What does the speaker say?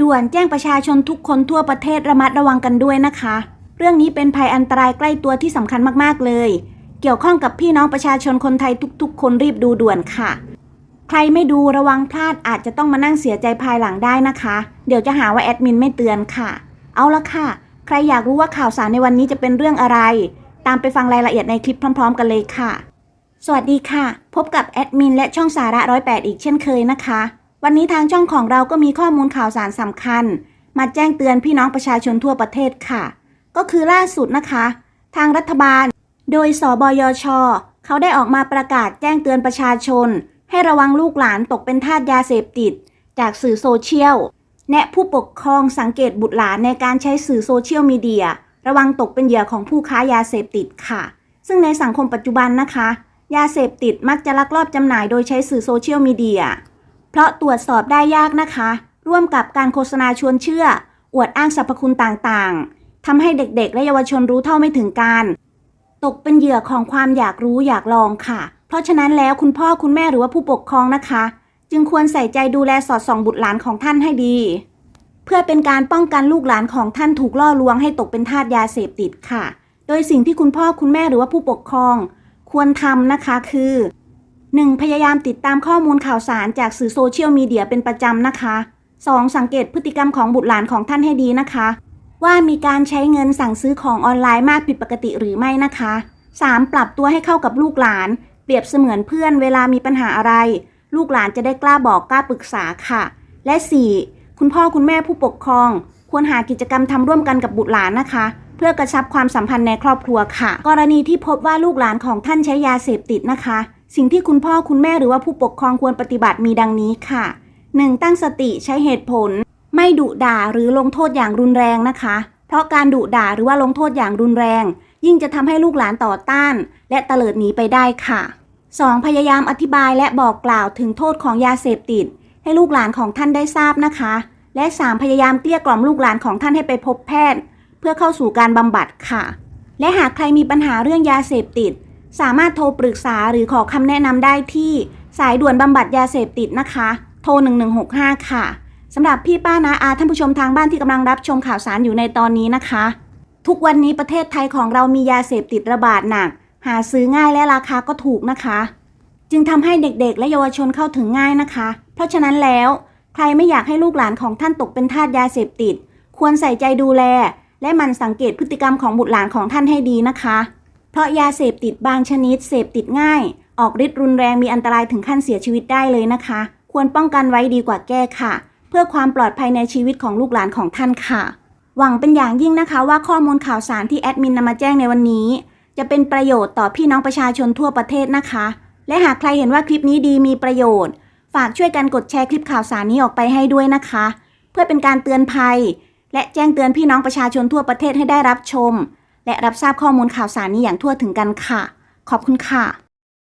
ด่วนแจ้งประชาชนทุกคนทั่วประเทศระมัดระวังกันด้วยนะคะ เรื่องนี้เป็นภัยอันตรายใกล้ตัวที่สำคัญมากๆเลย เกี่ยวข้องกับพี่น้องประชาชนคนไทยทุกๆ คนรีบดูด่วนค่ะ ใครไม่ดูระวังพลาดอาจจะต้องมานั่งเสียใจภายหลังได้นะคะ เดี๋ยวจะหาว่าแอดมินไม่เตือนค่ะ เอาละค่ะ ใครอยากรู้ว่าข่าวสารในวันนี้จะเป็นเรื่องอะไร ตามไปฟังรายละเอียดในคลิปพร้อม ๆ กันเลยค่ะ สวัสดีค่ะ พบกับแอดมินและช่องสาระร้อยแปดอีกเช่นเคยนะคะ วันนี้ทางช่องของเราก็มีข้อมูลข่าวสารสำคัญ มาแจ้งเตือนพี่น้องประชาชนทั่วประเทศค่ะ ก็คือล่าสุดนะคะ ทางรัฐบาล โดยสบยช เขาได้ออกมาประกาศแจ้งเตือนประชาชน ให้ระวังลูกหลานตกเป็นทาสยาเสพติด จากสื่อโซเชียลแนะผู้ปกครองสังเกตบุตรหลานในการใช้สื่อโซเชียลมีเดียระวังตกเป็นเหยื่อของผู้ค้ายาเสพติดค่ะ ซึ่งในสังคมปัจจุบันนะคะ ยาเสพติดมักจะลักลอบจำหน่ายโดยใช้สื่อโซเชียลมีเดีย เพราะตรวจสอบได้ยากนะคะ ร่วมกับการโฆษณาชวนเชื่อ อวดอ้างสรรพคุณต่างๆทำให้เด็กๆ และเยาวชนรู้เท่าไม่ถึงการ ตกเป็นเหยื่อของความอยากรู้อยากลองค่ะ เพราะฉะนั้นแล้วคุณพ่อคุณแม่หรือว่าผู้ปกครองนะคะ จึงควรใส่ใจดูแลสอดส่องบุตรหลานของท่านให้ดี เพื่อเป็นการป้องกันลูกหลานของท่านถูกล่อลวงให้ตกเป็นทาสยาเสพติดค่ะ โดยสิ่งที่คุณพ่อคุณแม่หรือว่าผู้ปกครอง ควรทำนะคะคือ 1. พยายามติดตามข้อมูลข่าวสารจากสื่อโซเชียลมีเดียเป็นประจำนะคะ 2. สังเกตพฤติกรรมของบุตรหลานของท่านให้ดีนะคะ ว่ามีการใช้เงินสั่งซื้อของออนไลน์มากผิดปกติหรือไม่นะคะ 3. ปรับตัวให้เข้ากับลูกหลาน เปรียบเสมือนเพื่อนเวลามีปัญหาอะไร ลูกหลานจะได้กล้าบอกกล้าปรึกษาค่ะ และ 4. คุณพ่อคุณแม่ผู้ปกครอง ควรหากิจกรรมทำร่วมกันกับบุตรหลานนะคะเพื่อกระชับความสัมพันธ์ในครอบครัวค่ะ กรณีที่พบว่าลูกหลานของท่านใช้ยาเสพติดนะคะ สิ่งที่คุณพ่อคุณแม่หรือว่าผู้ปกครองควรปฏิบัติมีดังนี้ค่ะ 1. ตั้งสติใช้เหตุผล ไม่ดุด่าหรือลงโทษอย่างรุนแรงนะคะ เพราะการดุด่าหรือว่าลงโทษอย่างรุนแรง ยิ่งจะทำให้ลูกหลานต่อต้าน และเตลิดหนีไปได้ค่ะ 2. พยายามอธิบายและบอกกล่าวถึงโทษของยาเสพติด ให้ลูกหลานของท่านได้ทราบนะคะ และ 3. พยายามเกลี้ยกล่อมลูกหลานของท่านให้ไปพบแพทย์ เพื่อเข้าสู่การบำบัดค่ะ และหากใครมีปัญหาเรื่องยาเสพติด สามารถโทรปรึกษาหรือขอคำแนะนำได้ที่สายด่วนบำบัดยาเสพติดนะคะ โทร 1165 ค่ะสำหรับพี่ป้านาอาท่านผู้ชมทางบ้านที่กำลังรับชมข่าวสารอยู่ในตอนนี้นะคะ ทุกวันนี้ประเทศไทยของเรามียาเสพติดระบาดหนัก หาซื้อง่ายและราคาก็ถูกนะคะ จึงทำให้เด็กๆ และเยาวชนเข้าถึงง่ายนะคะ เพราะฉะนั้นแล้วใครไม่อยากให้ลูกหลานของท่านตกเป็นทาสยาเสพติด ควรใส่ใจดูแล และหมันสังเกตพฤติกรรมของบุตรหลานของท่านให้ดีนะคะ ราะยาเสพติดบางชนิดเสพติดง่าย ออกฤทธิ์รุนแรงมีอันตรายถึงขั้นเสียชีวิตได้เลยนะคะ ควรป้องกันไว้ดีกว่าแก้ค่ะ เพื่อความปลอดภัยในชีวิตของลูกหลานของท่านค่ะ หวังเป็นอย่างยิ่งนะคะว่าข้อมูลข่าวสารที่แอดมินนำมาแจ้งในวันนี้ จะเป็นประโยชน์ต่อพี่น้องประชาชนทั่วประเทศนะคะ และหากใครเห็นว่าคลิปนี้ดีมีประโยชน์ ฝากช่วยกันกดแชร์คลิปข่าวสารนี้ออกไปให้ด้วยนะคะ เพื่อเป็นการเตือนภัย และแจ้งเตือนพี่น้องประชาชนทั่วประเทศให้ได้รับชม และรับทราบข้อมูลข่าวสารนี้อย่างทั่วถึงกันค่ะ ขอบคุณค่ะ